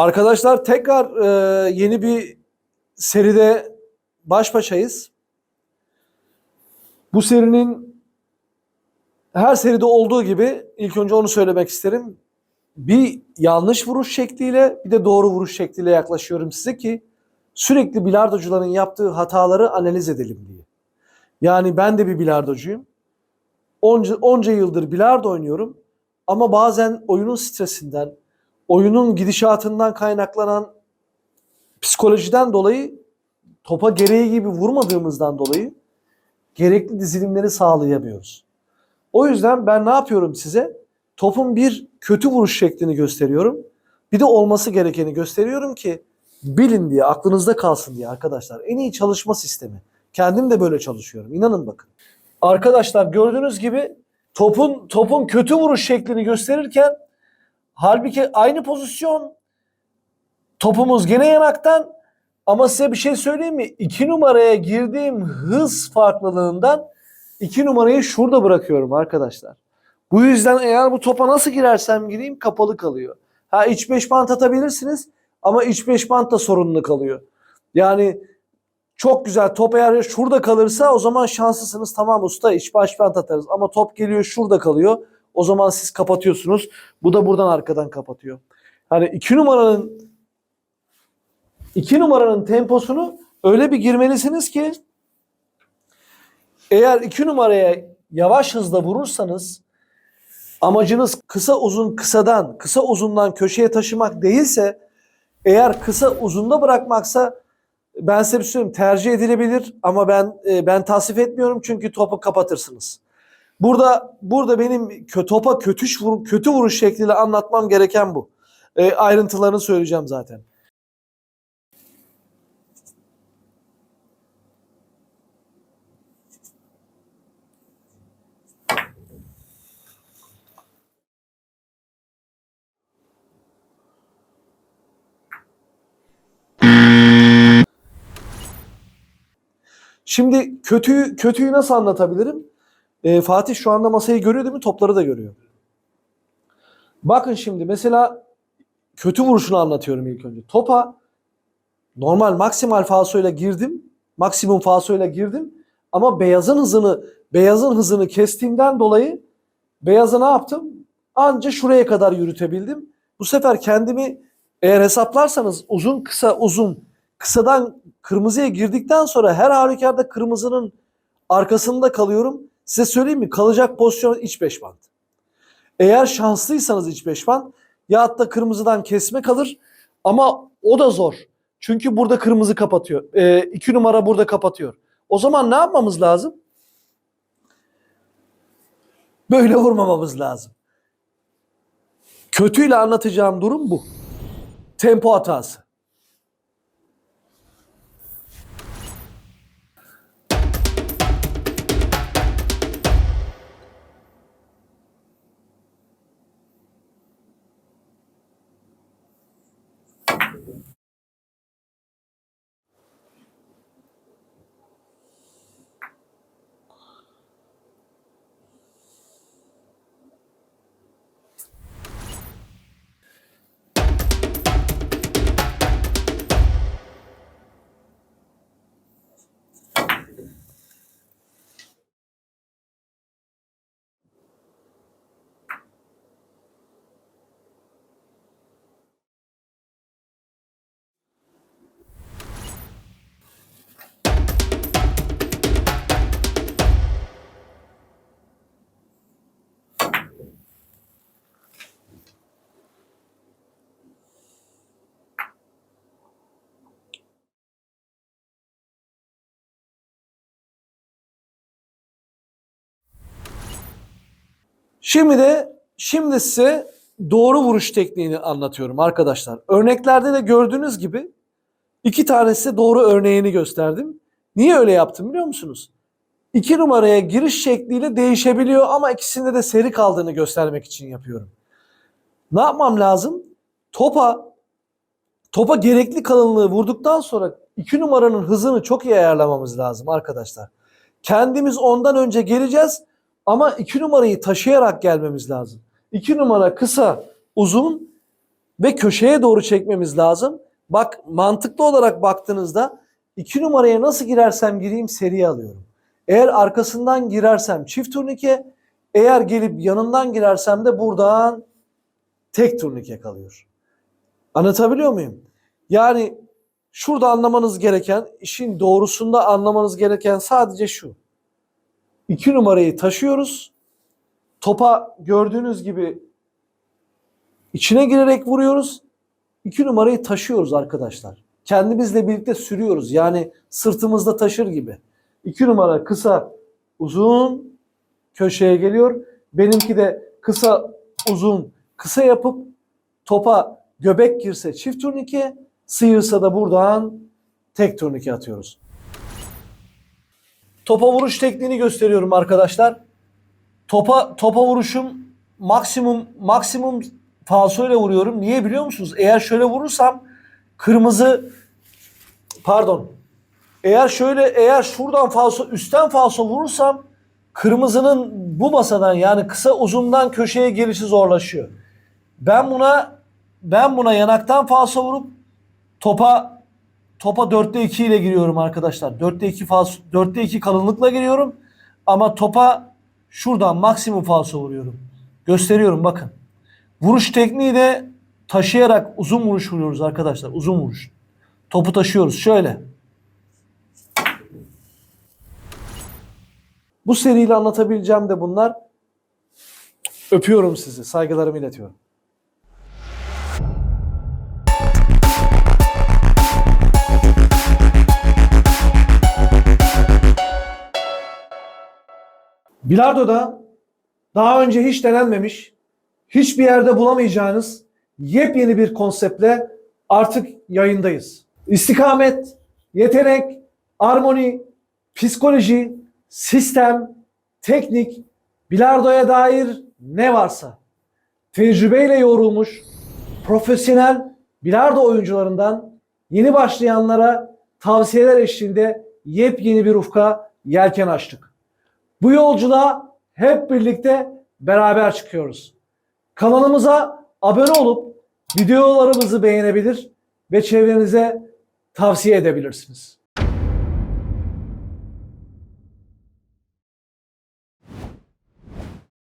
Arkadaşlar tekrar e, yeni bir seride baş başayız. Bu serinin her seride olduğu gibi ilk önce onu söylemek isterim. Bir yanlış vuruş şekliyle bir de doğru vuruş şekliyle yaklaşıyorum size ki sürekli bilardocuların yaptığı hataları analiz edelim diye. Yani ben de bir bilardocuyum. Onca, onca yıldır bilardo oynuyorum ama bazen oyunun stresinden, oyunun gidişatından kaynaklanan psikolojiden dolayı topa gereği gibi vurmadığımızdan dolayı gerekli dizilimleri sağlayamıyoruz. O yüzden ben ne yapıyorum size? Topun bir kötü vuruş şeklini gösteriyorum. Bir de olması gerekeni gösteriyorum ki bilin diye, aklınızda kalsın diye arkadaşlar. En iyi çalışma sistemi. Kendim de böyle çalışıyorum. İnanın bakın. Arkadaşlar gördüğünüz gibi topun topun kötü vuruş şeklini gösterirken halbuki aynı pozisyon topumuz gene yanaktan ama size bir şey söyleyeyim mi? 2 numaraya girdiğim hız farklılığından 2 numarayı şurada bırakıyorum arkadaşlar. Bu yüzden eğer bu topa nasıl girersem gireyim kapalı kalıyor. Ha iç 5 bant atabilirsiniz ama iç 5 bant da sorunlu kalıyor. Yani çok güzel top eğer şurada kalırsa o zaman şanslısınız. Tamam usta iç baş bant atarız ama top geliyor şurada kalıyor. O zaman siz kapatıyorsunuz. Bu da buradan arkadan kapatıyor. Hani 2 numaranın 2 numaranın temposunu öyle bir girmelisiniz ki eğer 2 numaraya yavaş hızla vurursanız amacınız kısa uzun kısadan, kısa uzundan köşeye taşımak değilse eğer kısa uzunda bırakmaksa ben size bir şey söyleyeyim tercih edilebilir ama ben e, ben tasvip etmiyorum çünkü topu kapatırsınız. Burada burada benim topa kötü kötü vuruş şekliyle anlatmam gereken bu. E, ayrıntılarını söyleyeceğim zaten. Şimdi kötüyü kötüyü nasıl anlatabilirim? Ee, Fatih şu anda masayı görüyor değil mi? Topları da görüyor. Bakın şimdi mesela kötü vuruşunu anlatıyorum ilk önce. Topa normal maksimal falsoyla girdim. Maksimum falsoyla girdim. Ama beyazın hızını beyazın hızını kestiğimden dolayı beyazı ne yaptım? Anca şuraya kadar yürütebildim. Bu sefer kendimi eğer hesaplarsanız uzun kısa uzun kısadan kırmızıya girdikten sonra her halükarda kırmızının arkasında kalıyorum. Size söyleyeyim mi? Kalacak pozisyon iç beş band. Eğer şanslıysanız iç beş band ya hatta kırmızıdan kesme kalır ama o da zor. Çünkü burada kırmızı kapatıyor. E, iki numara burada kapatıyor. O zaman ne yapmamız lazım? Böyle vurmamamız lazım. Kötüyle anlatacağım durum bu. Tempo hatası. Şimdi de şimdi size doğru vuruş tekniğini anlatıyorum arkadaşlar. Örneklerde de gördüğünüz gibi iki tanesi doğru örneğini gösterdim. Niye öyle yaptım biliyor musunuz? İki numaraya giriş şekliyle değişebiliyor ama ikisinde de seri kaldığını göstermek için yapıyorum. Ne yapmam lazım? Topa topa gerekli kalınlığı vurduktan sonra iki numaranın hızını çok iyi ayarlamamız lazım arkadaşlar. Kendimiz ondan önce geleceğiz ama iki numarayı taşıyarak gelmemiz lazım. İki numara kısa, uzun. ve köşeye doğru çekmemiz lazım. Bak mantıklı olarak baktığınızda 2 numaraya nasıl girersem gireyim seri alıyorum. Eğer arkasından girersem çift turnike, eğer gelip yanından girersem de buradan tek turnike kalıyor. Anlatabiliyor muyum? Yani şurada anlamanız gereken, işin doğrusunda anlamanız gereken sadece şu. 2 numarayı taşıyoruz. Topa gördüğünüz gibi içine girerek vuruyoruz. 2 numarayı taşıyoruz arkadaşlar. Kendimizle birlikte sürüyoruz. Yani sırtımızda taşır gibi. 2 numara kısa, uzun köşeye geliyor. Benimki de kısa, uzun, kısa yapıp topa göbek girse çift turnike, sıyırsa da buradan tek turnike atıyoruz. Topa vuruş tekniğini gösteriyorum arkadaşlar. Topa topa vuruşum maksimum maksimum falso ile vuruyorum. Niye biliyor musunuz? Eğer şöyle vurursam kırmızı pardon. Eğer şöyle eğer şuradan falso üstten falso vurursam kırmızının bu masadan yani kısa uzundan köşeye gelişi zorlaşıyor. Ben buna ben buna yanaktan falso vurup topa topa 4'te 2 ile giriyorum arkadaşlar. 4'te 2 falso 4'te 2 kalınlıkla giriyorum. Ama topa şuradan maksimum falso vuruyorum. Gösteriyorum bakın. Vuruş tekniği de taşıyarak uzun vuruş vuruyoruz arkadaşlar. Uzun vuruş. Topu taşıyoruz şöyle. Bu seriyle anlatabileceğim de bunlar. Öpüyorum sizi. Saygılarımı iletiyorum. Bilardo'da daha önce hiç denenmemiş, hiçbir yerde bulamayacağınız yepyeni bir konseptle artık yayındayız. İstikamet, yetenek, armoni, psikoloji, sistem, teknik, bilardoya dair ne varsa tecrübeyle yoğrulmuş profesyonel bilardo oyuncularından yeni başlayanlara tavsiyeler eşliğinde yepyeni bir ufka yelken açtık. Bu yolculuğa hep birlikte beraber çıkıyoruz. Kanalımıza abone olup videolarımızı beğenebilir ve çevrenize tavsiye edebilirsiniz.